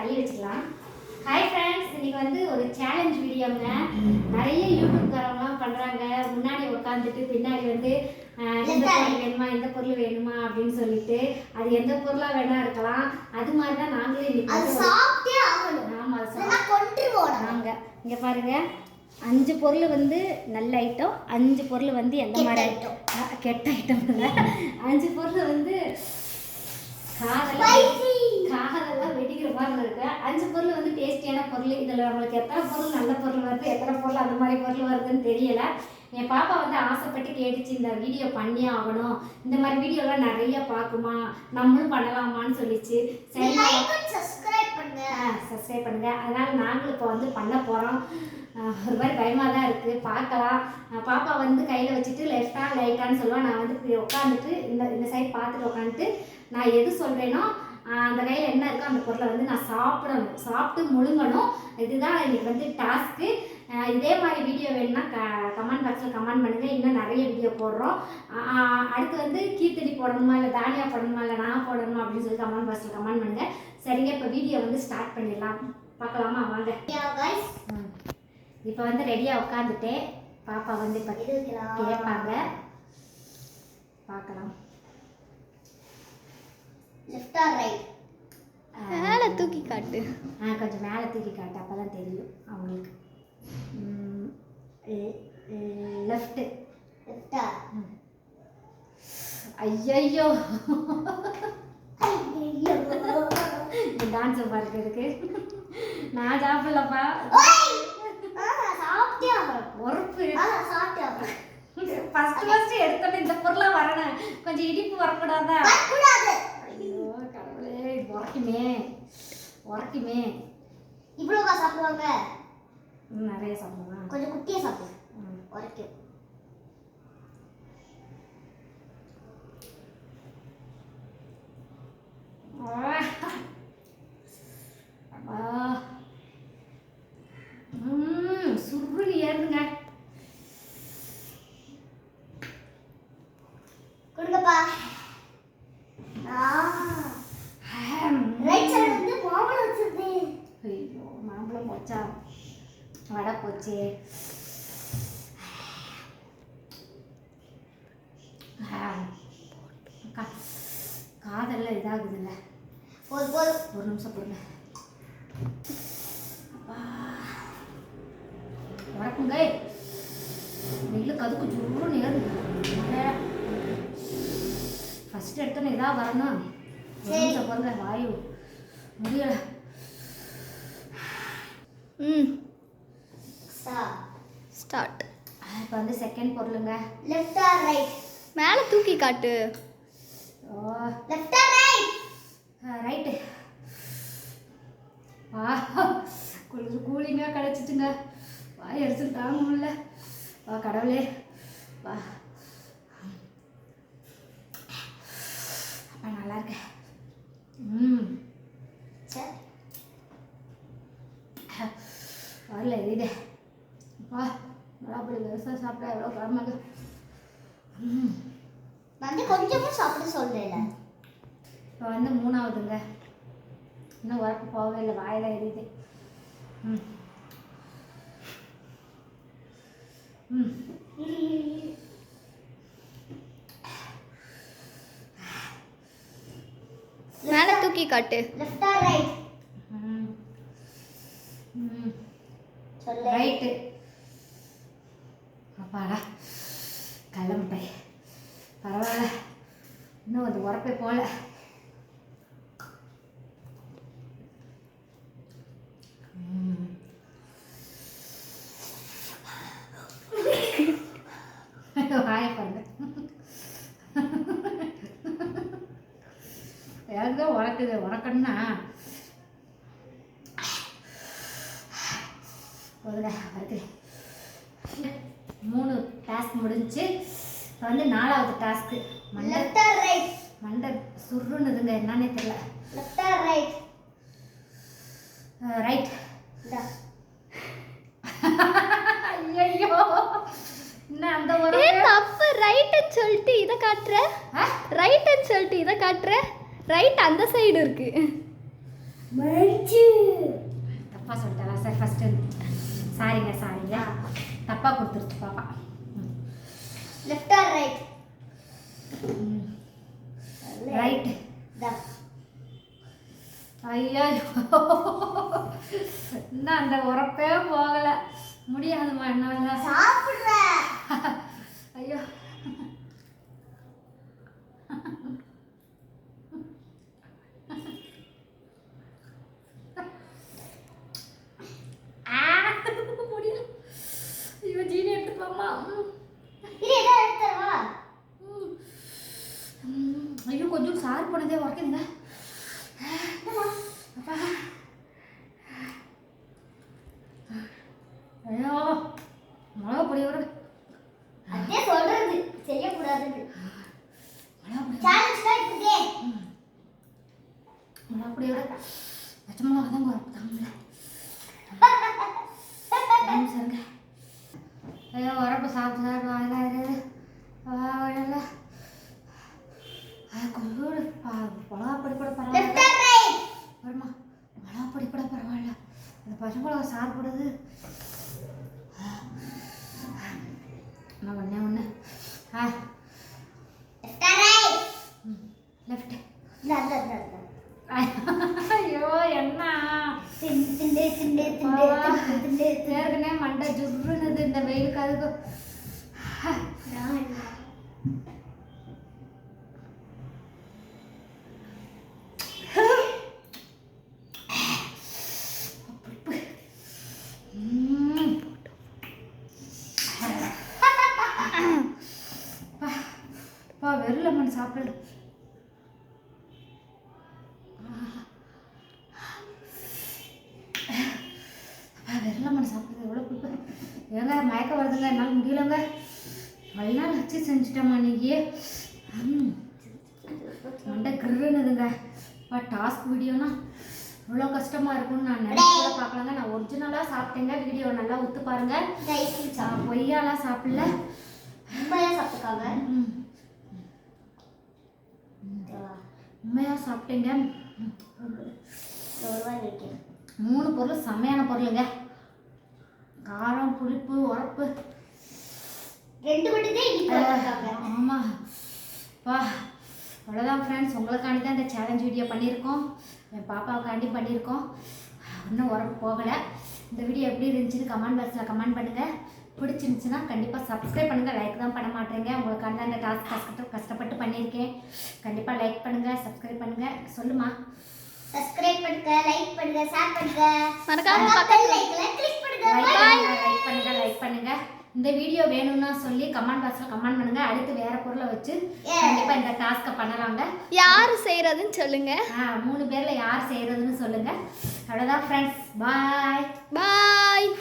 தள்ளி வச்சுக்கலாம். Hi friends இன்னைக்கு வந்து ஒரு சேலஞ்ச் வீடியோங்க நிறைய யூடியூப்காரங்களாம் பண்ணுறாங்க முன்னாடி உட்காந்துட்டு பின்னாடி வந்து இந்த பொருள் வேணுமா இந்த பொருள் வேணுமா அப்படின்னு சொல்லிட்டு அது எந்த பொருளாக வேணா இருக்கலாம். அது மாதிரி தான் நாங்களும் இன்னைக்கு அது வந்து ஒரு- சாப்பிட்டே ஆகணும். ஆமா அது சாப்பிட்டு இல்லைன்னா கொன்றுவோம் நாங்க இங்க பாருங்க. அஞ்சு பொருள் வந்து நல்ல ஐட்டம் அஞ்சு பொருள் வந்து எந்த மாதிரி. ஆ, கெட்ட ஐட்டம் அஞ்சு பொருள் வந்து காதெல்லாம் காதெல்லாம் வெடிக்கிற மாதிரி இருக்கு. அஞ்சு பொருள் வந்து டேஸ்டியான பொருள். இதில் நம்மளுக்கு எத்தனை பொருள் நல்ல பொருள் வருது எத்தனை பொருள் அந்த மாதிரி பொருள் வருதுன்னு தெரியல. என் பாப்பா வந்து ஆசைப்பட்டு கேட்டுச்சு இந்த வீடியோ பண்ணியே ஆகணும். இந்த மாதிரி வீடியோலாம் நிறைய பார்க்குமா? நம்மளும் பண்ணலாமான்னு சொல்லிச்சு. சரி சப்ஸ்கிரைப் பண்ணுங்க. சப்ஸ்கிரைப் பண்ணுங்க. அதனால நாங்களும் இப்போ வந்து பண்ண போகிறோம் ஒரு மாதிரி பயமாக தான் இருக்குது பார்க்கலாம். பாப்பா வந்து கையில் வச்சுட்டு லெஃப்டா ரைட்டான்னு சொல்லுவா. நான் வந்து இப்படி உட்காந்துட்டு இந்த இந்த சைடு பார்த்துட்டு உட்காந்துட்டு நான் எது சொல்கிறேனோ அந்த கையில் என்ன இருக்கோ அந்த பொருளை வந்து நான் சாப்பிடணும். சாப்பிட்டு முழுங்கணும். இதுதான் எனக்கு வந்து டாஸ்க்கு இதே மாதிரி வீடியோ வேணும்னா க கமெண்ட் பாக்ஸில் கமெண்ட் பண்ணுங்கள் இன்னும் நிறைய வீடியோ போடுறோம். அடுத்து வந்து கீர்த்தடி போடணுமா இல்லை தானியா போடணுமா இல்லை நான் போடணுமா அப்படின்னு சொல்லி கமெண்ட் பாக்ஸில் கமெண்ட் பண்ணுங்கள் சரிங்க இப்போ வீடியோ வந்து ஸ்டார்ட் பண்ணிடலாம். பார்க்கலாமா? வாங்க. இப்போ வந்து ரெடியாக உட்காந்துட்டேன் பாப்பா வந்து இப்போ கேட்பாங்க. பார்க்கலாம். லெஃப்ட் ஆர் ரைட் மேலே தூக்கி காட்டு. ஆ கொஞ்சம் மேலே தூக்கி காட்டு. அப்போ தான் தெரியும் அவங்களுக்கு. லெஃப்ட்டு லெஃப்ட் ஐயோ இந்த டான்ஸை பார்க்கறதுக்கு நான் சாப்பிடலப்பா. உறுப்பு ஃபர்ஸ்ட் ஃபர்ஸ்ட் எடுத்தோன்னே இந்த பொருளாக வரணும் கொஞ்சம் இடிப்பு வரக்கூடாதா வரக்கூடாது ஐயோ கடவுளே இது உரைக்குமே உரைக்குமே. இவ்வளோவா சாப்பிடுவாங்க. நிறைய சாப்பிடுவேன். கொஞ்சம் குட்டியாக சாப்பிடு. ம். உரைக்கும் அப்பா. ம், சுருளி ஏறுதுங்க கொடுங்கப்பா ஆ ஆம். ரைட் சைடு வந்து மாம்பழம் வச்சிருக்கு ஐயோ மாம்பழம் போச்சா வடை போச்சு காதெல்லாம் இதாகுதுல்ல போது போது ஒரு நிமிஷம் கொடுங்க அப்பா. வணக்கங்க நெல்லு கதுக்கு சுருன்னு ஏறுது ஃபஸ்ட் எடுத்தோன்னே இதாக வரணும் ஒரு பாருங்க வாயு முடியல ம் ஸ்டார்ட் இப்போ வந்து செகண்ட் பொருளுங்க. லெஃப்ட் ஆர் ரைட் மேலே தூக்கி காட்டு. ஓ லெஃப்ட் ஆர் ரைட் ரைட்டு வா கொஞ்சம் கூலிங்காக கிடச்சிச்சுங்க வாய் அடிச்சு தாங்க முடியல. வா கடவுளே. வா அப்பா நல்லா இருக்க ம் சரி வரல இது வா நல்லா அப்படி பெருசாக சாப்பிட்டா எவ்வளோ பரமாங்க ம் வந்து கொஞ்சமும் சாப்பிட சொல்லல. இப்போ வந்து மூணாவதுங்க. இன்னும் உரப்பு போகவே இல்லை வாயில எரியுது. ம் ம் மேலே தூக்கி காட்டு. லெஃப்ட் ஆர் ரைட் ம் ம் சொல்லு. ரைட்டு பரவாயில்ல. இன்னும் அது உரப்பே போகல ம். வாயை பாருங்க. எனக்கு தான் உரக்குது உரக்கணும்னா. வருது. மூணு டாஸ்க் முடிஞ்சுச்சு இப்போ வந்து நாலாவது டாஸ்க்கு லெஃப்ட் ஆர் ரைட் மண்டை சுருன்னுதுங்க என்னன்னே தெரியல. லெஃப்ட் ஆர் ரைட் ரைட் ஐயோ அந்த ஏ ஒரு தப்பு. ரைட்டுன்னு சொல்லிட்டு இதை காட்டுற? ரைட்டுன்னு சொல்லிட்டு இதை காட்டுற? ரைட் அந்த சைடு இருக்கு. தப்பாக சொல்லிட்டாரா சார் ஃபஸ்ட்டு சாரிங்க சாரிங்க தப்பாக கொடுத்துருச்சு பாப்பா. லெஃப்ட் ஆர் ரைட் ரைட்டு தா ஐயோ. இன்னும் அந்த உரப்பே போகலை. முடியாதுமா என்னால. சாப்பிடுற ஐயோ ஆ, முடியல ஐயோ ஜீனி எடுத்துக்கலாமா ம், இது எதா எடுத்துறவா ம். ம், ஐயோ கொஞ்சம் உரைக்குதுங்க அப்பா. ஐயோ மிளகா பொடி வர அதே சொல்றது. செய்யக்கூடாதுன்னு. சேலஞ்ச் தான் இப்படியே மிளகா பொடி வர பச்சை மிளகா தான் சரிங்க ஐயோ சாப்பிட்டு சாப்பிட்டு வாயில கொஞ்சோடு மிளகா பொடி கூட பரவாயில்ல. வருமா? மிளகா பொடி கூட பரவாயில்ல. அந்த பச்சை மிளகா சாப்பிடுறது நான் ஒன்றே ஒன்று ஆ லெஃப்ட் ஐயோ என்ன? ஏற்கனவே மண்டை ஜுர்ருனுது இந்த வெயிலுக்கு அதுக்கு நான் ம். அப்பா, அப்பா வெறும் லெமன் சாப்பிடு. லெமன் சாப்பிடுறது எவ்வளோ புளிப்பு ஏங்க மயக்கம் வருதுங்க என்னால் முடியலங்க. நல்ல நாள் வச்சு செஞ்சுட்டோமா நீங்க ம். மண்டை கிருன்னுதுங்க அப்பா டாஸ்க் வீடியோனா இவ்வளோ கஷ்டமாக இருக்கும்னு நான் நினைச்சு பார்க்கலங்க. நான் ஒரிஜினலாக சாப்பிட்டேங்க வீடியோ நல்லா ஒத்து பாருங்க. பொய்யாலாம் சாப்பிடல. உண்மையா சாப்பிட்டுக்காங்க ம். உண்மையாக சாப்பிட்டேங்க. மூணு பொருள் செம்மையான பொருளுங்க. காரம் புளிப்பு உரப்பு. ரெண்டு மட்டும் தான் இடிப்பு வச்சிருக்காங்க. ஆமாம் பா அவ்வளோதான் ஃப்ரெண்ட்ஸ் உங்களுக்காண்டி தான் இந்த சேலஞ்ச் வீடியோ பண்ணியிருக்கோம். என் பாப்பாவுக்காண்டி பண்ணியிருக்கோம். இன்னும் உரப்பு போகலை. இந்த வீடியோ எப்படி இருந்துச்சுன்னு கமெண்ட் பாக்ஸில் கமெண்ட் பண்ணுங்கள் பிடிச்சிருந்துச்சுன்னா கண்டிப்பாக சப்ஸ்கிரைப் பண்ணுங்கள் லைக் தான் பண்ண மாட்டேங்க. உங்களுக்காண்டி தான் இந்த டாஸ்க் கஷ்டப்பட்டு கஷ்டப்பட்டு பண்ணியிருக்கேன். கண்டிப்பாக லைக் பண்ணுங்கள் சப்ஸ்கிரைப் பண்ணுங்கள் சொல்லுமா? சப்ஸ்கிரைப் பண்ணுங்க லைக் பண்ணுங்க ஷேர் பண்ணுங்க. மறக்காம பக்கத்துல லைக்ல கிளிக் பண்ணுங்க. Like Bye. பண்ணுங்க லைக் பண்ணுங்க லைக் பண்ணுங்க. இந்த வீடியோ வேணும்னா சொல்லி கமெண்ட் பாக்ஸில் கமெண்ட் பண்ணுங்க. அடுத்து வேற பொருளை வச்சு Yeah. கண்டிப்பாக இந்த டாஸ்க்கை பண்ணலாங்க யார் செய்கிறதுன்னு சொல்லுங்க. ஆ மூணு பேரில் யார் செய்கிறதுன்னு சொல்லுங்கள் அவ்வளோதான் ஃப்ரெண்ட்ஸ் பாய் பாய்